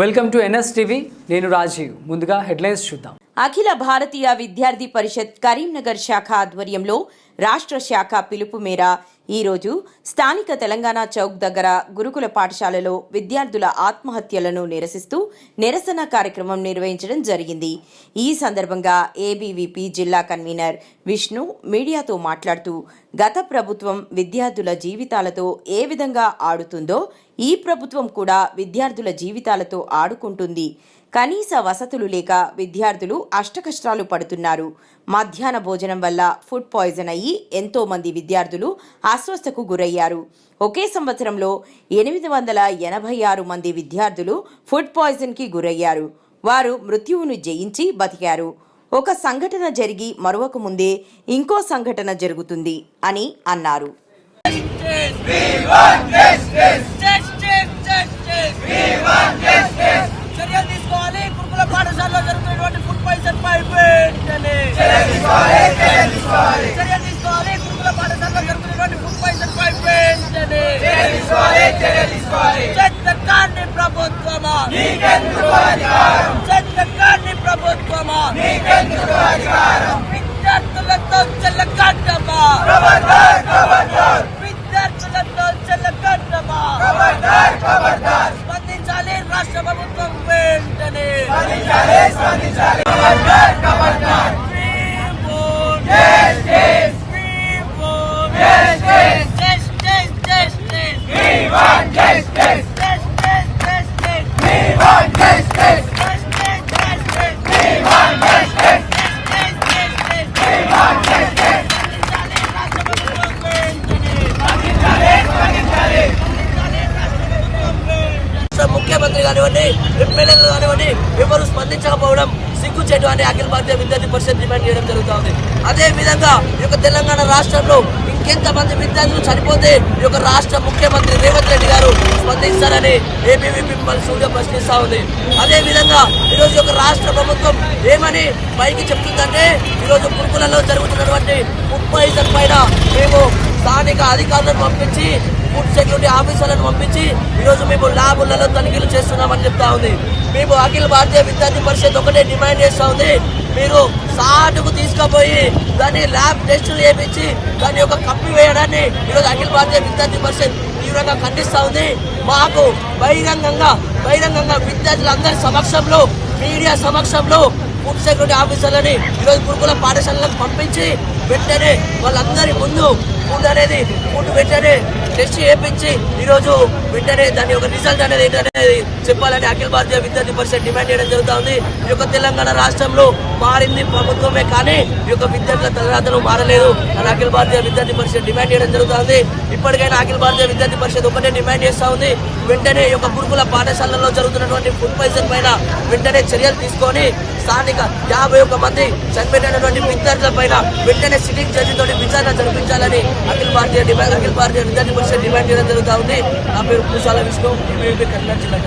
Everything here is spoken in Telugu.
వెల్కమ్ టు ఎన్ఎస్ టీవీ నేను రాజీవ్. ముందుగా హెడ్లైన్స్ చూద్దాం. అఖిల భారతీయ విద్యార్థి పరిషత్ కరీంనగర్ శాఖ ఆధ్వర్యంలో రాష్ట్ర శాఖ పిలుపు మేర ఈరోజు స్థానిక తెలంగాణ చౌక్ దగ్గర గురుకుల పాఠశాలలో విద్యార్థుల ఆత్మహత్యలను నిరసిస్తూ నిరసన కార్యక్రమం నిర్వహించడం జరిగింది. ఈ సందర్భంగా ఏబీవీపీ జిల్లా కన్వీనర్ విష్ణు మీడియాతో మాట్లాడుతూ గత ప్రభుత్వం విద్యార్థుల జీవితాలతో ఏ విధంగా ఆడుతుందో ఈ ప్రభుత్వం కూడా విద్యార్థుల జీవితాలతో ఆడుకుంటుంది. కనీస వసతులు లేక విద్యార్థులు అష్టకష్టాలు పడుతున్నారు. మధ్యాహ్న భోజనం వల్ల ఫుడ్ పాయిజన్ అయ్యి ఎంతో మంది విద్యార్థులు అస్వస్థకు గురయ్యారు. ఒకే సంవత్సరంలో ఎనిమిది వందల ఎనభై ఆరు మంది విద్యార్థులు ఫుడ్ పాయిజన్కి గురయ్యారు. వారు మృత్యువును జయించి బతికారు. ఒక సంఘటన జరిగి మరొక ముందే ఇంకో సంఘటన జరుగుతుంది అని అన్నారు చర్యలు తీసుకోవాలి గురుకుల పాఠశాలలో జరుగుతున్నటువంటి ఫుడ్ పాయిజన్ పై వెంటనే చర్యలు తీసుకోవాలి గురుకుల పాఠశాలలో జరుగుతున్నటువంటి ఫుడ్ పాయిజన్ పై వెంటనే చెత్తకాన్ని ప్రభుత్వమా? చెత్తకాన్ని ప్రభుత్వమా? విద్యార్థులతో చెల్లకట్టమా విద్యార్థులతో చెల్లకట్టమా స్పందించాలి రాష్ట్ర ప్రభుత్వం వెంటనే ముఖ్యమంత్రి కానివ్వండి ఎమ్మెల్యేలు కానివ్వండి ఎవరు స్పందించకపోవడం సిగ్గుచేటు అని అఖిల భారతీయ విద్యార్థి పరిషత్ డిమాండ్ చేయడం జరుగుతుంది. అదే విధంగా ఈ యొక్క తెలంగాణ రాష్ట్రంలో ఇంకెంతమంది విద్యార్థులు చనిపోతే ఈ యొక్క రాష్ట్ర ముఖ్యమంత్రి రేవంత్ రెడ్డి గారు స్పందిస్తారని ఏబీవీపీ మిమ్మల్ని సూర్య ప్రశ్నిస్తా ఉంది. అదే విధంగా ఈరోజు యొక్క రాష్ట్ర ప్రభుత్వం ఏమని పైకి చెప్తుందంటే ఈరోజు గురుకులలో జరుగుతున్నటువంటి ముప్పై ఐదు పైన మేము అధికారులను పంపించి ఫుడ్ సెక్యూరిటీ ఆఫీసర్లను పంపించి ఈరోజు మేము ల్యాబులలో తనిఖీలు చేస్తున్నామని చెప్తా ఉంది. మేము అఖిల భారతీయ విద్యార్థి పరిషత్ ఒకటే డిమాండ్ చేస్తా ఉంది. మీరు సాటుకు తీసుకుపోయి దాన్ని ల్యాబ్ టెస్టులు చేయించి దాని యొక్క కప్పి వేయడాన్ని ఈరోజు అఖిల భారతీయ విద్యార్థి పరిషత్ తీవ్రంగా ఖండిస్తా ఉంది. మాకు బహిరంగంగా బహిరంగంగా విద్యార్థులందరి సమక్షంలో మీడియా సమక్షంలో ఫుడ్ సెక్యూరిటీ ఆఫీసర్లని ఈరోజు గురుకుల పాఠశాలలకు పంపించి వెంటనే వాళ్ళందరి ముందు ఫుడ్ అనేది ఫుడ్ వెంటనే టెస్ట్ చేయించి ఈరోజు వెంటనే దాని యొక్క రిజల్ట్ అనేది ఏంటనేది చెప్పాలని అఖిల భారతీయ విద్యార్థి పరిషత్ డిమాండ్ చేయడం జరుగుతుంది. ఈ యొక్క తెలంగాణ రాష్ట్రంలో మారింది ప్రభుత్వమే కానీ ఈ యొక్క విద్యార్థుల తలరాతలు మారలేదు అని అఖిల భారతీయ విద్యార్థి పరిషత్ డిమాండ్ చేయడం జరుగుతుంది. ఇప్పటికైనా అఖిల భారతీయ విద్యార్థి పరిషత్ ఒకటే డిమాండ్ చేస్తూ ఉంది. వెంటనే ఈ యొక్క గురుకుల పాఠశాలల్లో జరుగుతున్నటువంటి ఫుడ్ పాయిజన్ పైన వెంటనే చర్యలు తీసుకొని స్థానిక యాభై ఒక్క మంది చనిపోయినటువంటి విద్యార్థుల పైన వెంటనే సిట్టింగ్ జడ్జితో విచారణ జరిపించాలని అఖిల భారతీయ డిమాండ్ అఖిల భారతీయ విద్యార్థి పరిషత్ డిమాండ్ చేయడం జరుగుతూ ఉంది. నా పేరు పూసాల విష్ణు. ఎంఏపీ కరీంనగర్ జిల్లా